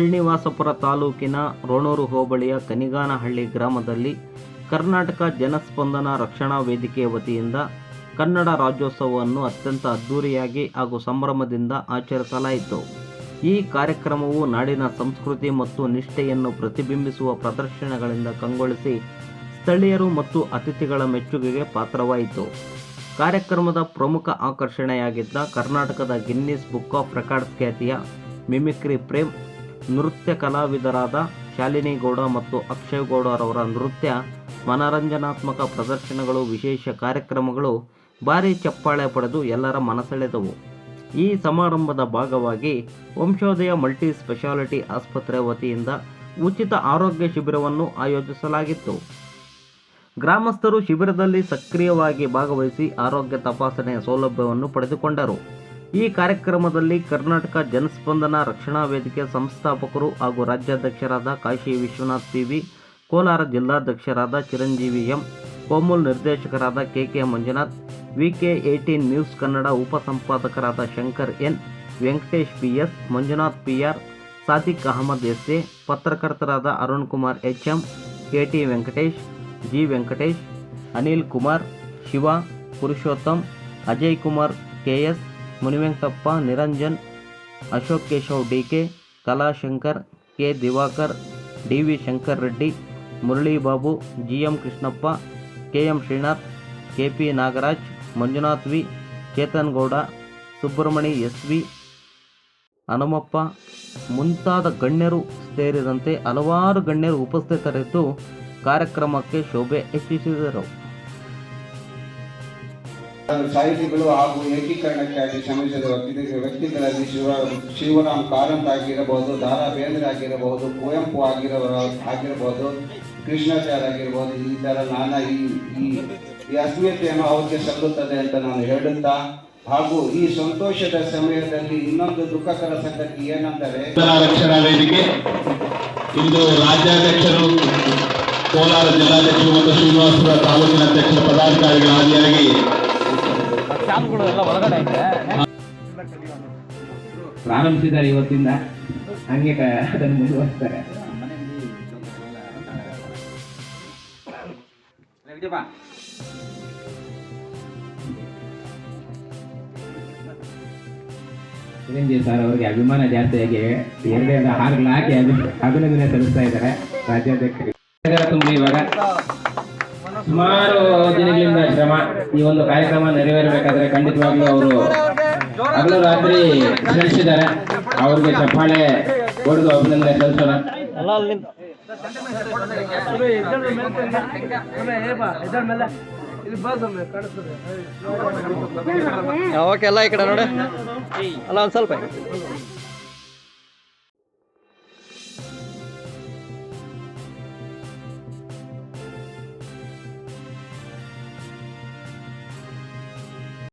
ಶ್ರೀನಿವಾಸಪುರ ತಾಲೂಕಿನ ರೋಣೂರು ಹೋಬಳಿಯ ಕನಿಗಾನಹಳ್ಳಿ ಗ್ರಾಮದಲ್ಲಿ ಕರ್ನಾಟಕ ಜನಸ್ಪಂದನ ರಕ್ಷಣಾ ವೇದಿಕೆ ವತಿಯಿಂದ ಕನ್ನಡ ರಾಜ್ಯೋತ್ಸವವನ್ನು ಅತ್ಯಂತ ಅದ್ಧೂರಿಯಾಗಿ ಹಾಗೂ ಸಂಭ್ರಮದಿಂದ ಆಚರಿಸಲಾಯಿತು. ಈ ಕಾರ್ಯಕ್ರಮವು ನಾಡಿನ ಸಂಸ್ಕೃತಿ ಮತ್ತು ನಿಷ್ಠೆಯನ್ನು ಪ್ರತಿಬಿಂಬಿಸುವ ಪ್ರದರ್ಶನಗಳಿಂದ ಕಂಗೊಳಿಸಿ ಸ್ಥಳೀಯರು ಮತ್ತು ಅತಿಥಿಗಳ ಮೆಚ್ಚುಗೆಗೆ ಪಾತ್ರವಾಯಿತು. ಕಾರ್ಯಕ್ರಮದ ಪ್ರಮುಖ ಆಕರ್ಷಣೆಯಾಗಿದ್ದ ಕರ್ನಾಟಕದ ಗಿನ್ನಿಸ್ ಬುಕ್ ಆಫ್ ರೆಕಾರ್ಡ್ಸ್ ಖ್ಯಾತಿಯ ಮಿಮಿಕ್ರಿ ಪ್ರೇಮ್ ನೃತ್ಯ ಕಲಾವಿದರಾದ ಶಾಲಿನಿ ಗೌಡ ಮತ್ತು ಅಕ್ಷಯ್ ಗೌಡರವರ ನೃತ್ಯ, ಮನರಂಜನಾತ್ಮಕ ಪ್ರದರ್ಶನಗಳು, ವಿಶೇಷ ಕಾರ್ಯಕ್ರಮಗಳು ಭಾರಿ ಚಪ್ಪಾಳೆ ಪಡೆದು ಎಲ್ಲರ ಮನಸೆಳೆದವು. ಈ ಸಮಾರಂಭದ ಭಾಗವಾಗಿ ವಂಶೋದಯ ಮಲ್ಟಿ ಸ್ಪೆಷಾಲಿಟಿ ಆಸ್ಪತ್ರೆ ವತಿಯಿಂದ ಉಚಿತ ಆರೋಗ್ಯ ಶಿಬಿರವನ್ನು ಆಯೋಜಿಸಲಾಗಿತ್ತು. ಗ್ರಾಮಸ್ಥರು ಶಿಬಿರದಲ್ಲಿ ಸಕ್ರಿಯವಾಗಿ ಭಾಗವಹಿಸಿ ಆರೋಗ್ಯ ತಪಾಸಣೆಯ ಸೌಲಭ್ಯವನ್ನು ಪಡೆದುಕೊಂಡರು. ಈ ಕಾರ್ಯಕ್ರಮದಲ್ಲಿ ಕರ್ನಾಟಕ ಜನಸ್ಪಂದನ ರಕ್ಷಣಾ ವೇದಿಕೆ ಸಂಸ್ಥಾಪಕರು ಹಾಗೂ ರಾಜ್ಯಾಧ್ಯಕ್ಷರಾದ ಕಾಶಿ ವಿಶ್ವನಾಥ್ ಪಿವಿ, ಕೋಲಾರ ಜಿಲ್ಲಾಧ್ಯಕ್ಷರಾದ ಚಿರಂಜೀವಿ ಎಂ, ಕೋಮುಲ್ ನಿರ್ದೇಶಕರಾದ K K Manjunath, VK eighteen news Kannada ಉಪಸಂಪಾದಕರಾದ Shankar N, Venkatesh P S Manjunath P R Sadiq Ahmed S A ಪತ್ರಕರ್ತರಾದ Arun Kumar H M K T Venkatesh, G Venkatesh, Anil Kumar, Shiva, Purushottam, Ajay Kumar, K S Munivenkatappa Niranjan, Ashok Keshav D K Kalashankar, K. Diwakar D V Shankar Reddy Murali Babu G M Krishnappa K M Srinath K P Nagaraj, Manjunath V, Chetan Gowda Subramani S V, Hanumappa. ಮುಂತಾದ ಗಣ್ಯರು ಸೇರಿದಂತೆ ಹಲವಾರು ಗಣ್ಯರು ಉಪಸ್ಥಿತರಿದ್ದು ಕಾರ್ಯಕ್ರಮಕ್ಕೆ ಶೋಭೆ ಹೆಚ್ಚಿಸಿದರು. ಸಾಹಿತಿಗಳು ಹಾಗೂ ಏಕೀಕರಣಕ್ಕಾಗಿ ಶ್ರಮಿಸಿದ ವ್ಯಕ್ತಿ ವ್ಯಕ್ತಿಗಳಲ್ಲಿ ಶಿವ, ಶಿವರಾಮ್ ಕಾರಂತ್ ಆಗಿರಬಹುದು, ದಾರಾ ಬೇಂದ್ರೆ ಆಗಿರಬಹುದು, ಕುವೆಂಪು ಆಗಿರೋ ಆಗಿರಬಹುದು ಕೃಷ್ಣಾಚಾರ್ ಆಗಿರ್ಬೋದು ಈ ಥರ ನಾನಾ ಈ ಈ ಅಸ್ಮಿತೆಯನ್ನು ಅವ್ರಿಗೆ ಸಲ್ಲುತ್ತದೆ ಅಂತ ನಾನು ಹೇಳುತ್ತಾ, ಹಾಗೂ ಈ ಸಂತೋಷದ ಸಮಯದಲ್ಲಿ ಇನ್ನೊಂದು ದುಃಖಕರ ಸಂಗತಿ ಏನಂದರೆ ರಕ್ಷಣಾ ವೇದಿಕೆ, ಇಂದು ರಾಜ್ಯಾಧ್ಯಕ್ಷರು, ಕೋಲಾರ ಜಿಲ್ಲಾಧ್ಯಕ್ಷರು ಮತ್ತು ಶ್ರೀನಿವಾಸಪುರ ತಾಲೂಕಿನ ಅಧ್ಯಕ್ಷರ ಪದಾಧಿಕಾರಿಗಳ ಆದಿಯಾಗಿ ಪ್ರಾರಂಭಿಸಿದ್ದಾರೆ ಇವತ್ತಿಂದ ಹಂಗೆ ಅದನ್ನು ಮುಂದುವರಿಸ್ತಾರೆ. ಚಿರಂಜೀವಿ ಸರ್ ಅವರಿಗೆ ಅಭಿಮಾನ ಜಾಸ್ತಿಯಾಗಿ ಎರಡೆರಡು ಹಾರ್ಗಳು ಹಾಕಿ ಅಭಿ- ಅಭಿನಂದನೆ ಸಲ್ಲಿಸ್ತಾ ಇದ್ದಾರೆ ರಾಜ್ಯಾಧ್ಯಕ್ಷರಿಗೆ. ತುಂಬಿ ಇವಾಗ ಸುಮಾರು ದಿನಗಳಿಂದ ಶ್ರಮ ಈ ಒಂದು ಕಾರ್ಯಕ್ರಮ ನೆರವೇರಬೇಕಾದ್ರೆ ಖಂಡಿತವಾಗ್ಲೂ ಅವರು ಹಗಲು ರಾತ್ರಿ ಶ್ರಮಿಸಿದ್ದಾರೆ ಅವ್ರಿಗೆ ಚಪ್ಪಾಳೆ ಹೊಡೆದು ಅಭಿನಂದನೆ ಸಲ್ಲಿಸೋಣ. ಓಕೆ ಎಲ್ಲ ಈ ಕಡೆ ನೋಡಿ. ಅಲ್ಲ, ಒಂದು ಸ್ವಲ್ಪ.